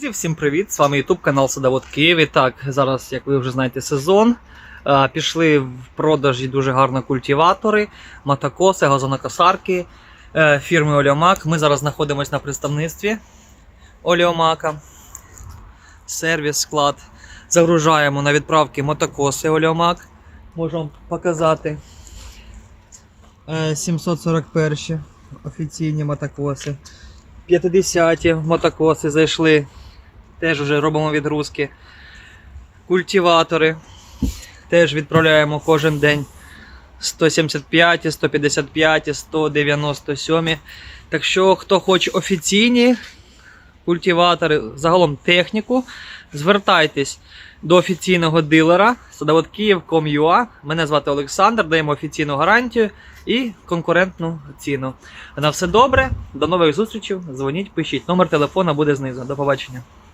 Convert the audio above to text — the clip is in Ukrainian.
Друзі, всім привіт! З вами YouTube канал Садовод Київ. І так, зараз, як ви вже знаєте, сезон. Е, Пішли в продажі дуже гарно культиватори, мотокоси, газонокосарки е, фірми Оліомак. Ми зараз знаходимося на представництві Оліомака. Сервіс, склад. Загружаємо на відправки мотокоси Оліомак. Вам показати. Е, 741 офіційні мотокоси. 50-ті мотокоси зайшли. Теж вже робимо відгрузки. Культиватори. Теж відправляємо кожен день. 175, 155, 197. Так що, хто хоче офіційні культиватори, загалом техніку, звертайтесь до офіційного дилера садовод Київ.com.ua. Мене звати Олександр, даємо офіційну гарантію і конкурентну ціну. На все добре, до нових зустрічей. Дзвоніть, пишіть. Номер телефона буде знизу. До побачення.